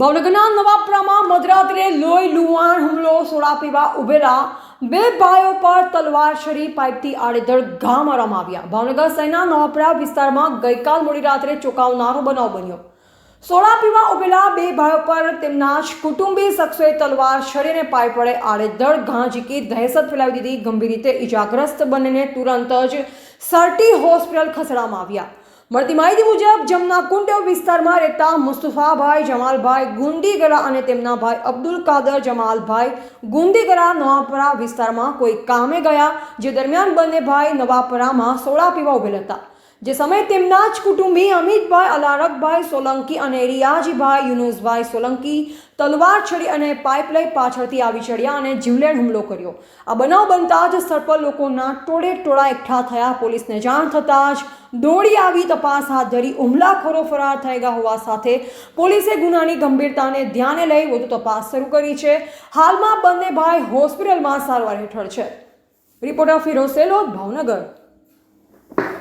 ભાવનગરના નવાપરામાં મધરાત્રે લોહી લુહાણ હુમલો, સોડા પીવા ઉભેલા બે ભાઈઓ પર તલવાર, છરી, પાઇપથી આડેધડ ઘા મારવામાં આવ્યા. ભાવનગર શહેરના નવાપરા વિસ્તારમાં ગઈકાલ મોડી રાત્રે ચોંકાવનારો બનાવ બન્યો. સોડા પીવા ઉભેલા બે ભાઈઓ પર તેમના જ કુટુંબી શખ્સોએ તલવાર, છરી અને પાઇપ વડે આડેધડ ઘા ઝીકી દહેશત ફેલાવી દીધી. ગંભીર રીતે ઇજાગ્રસ્ત બંનેને તુરંત જ સરટી હોસ્પિટલ ખસેડવામાં આવ્યા. મળતી માહિતી મુજબ, જમના કુંડ વિસ્તારમાં રહેતા મુસ્તફાભાઈ જમાલભાઈ ગુંડીગરા અને તેમના ભાઈ અબ્દુલ કાદર જમાલભાઈ ગુંડીગરા નવાપરા વિસ્તારમાં કોઈ કામે ગયા, જે દરમિયાન બંને ભાઈ નવાપરામાં સોડા પીવા ઉભેલ હતા. જે સમયે તેમના જ કુટુંબી અમિતભાઈ અલારકભાઈ સોલંકી અને રિયાજીભાઈ યુનુસભાઈ સોલંકી તલવાર છડી અને પાઇપ લઈ પાછળથી આવી ચડ્યા અને જીવલેણ હુમલો કર્યો. આ બનાવ બનતા જ સ્થળ પર લોકોના ટોળે ટોળા એકઠા થયા. પોલીસને જાણ થતાં જ દોડી આવી તપાસ હાથ ધરી હુમલાખોરો ફરાર થઈ ગયા હોવા સાથે પોલીસે ગુનાની ગંભીરતાને ધ્યાને લઈ વધુ તપાસ શરૂ કરી છે. હાલમાં બંને ભાઈ હોસ્પિટલમાં સારવાર હેઠળ છે. રિપોર્ટર ફિરોસેલો ભાવનગર.